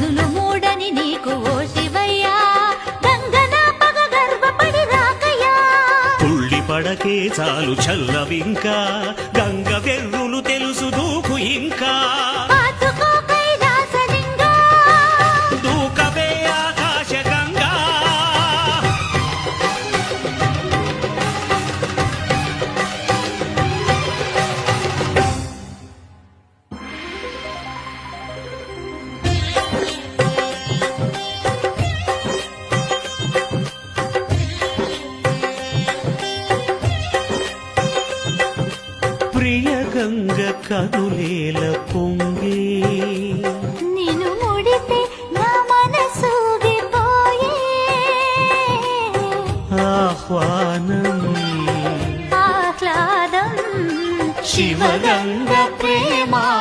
కనులు మూడని నీకు ఓ శివయ్యా. పగ గర్వపడి రాకయ్యా. పడకే చాలు చల్లవింకా. గంగ వెర్రులు తెలుసు దూకు ఇంకా. ప్రియ గంగ కదులేల పొంగే. నిను ముడితే నా మనసు ఆహ్వానం. ఆహ్లాదం. శివగంగ ప్రేమా.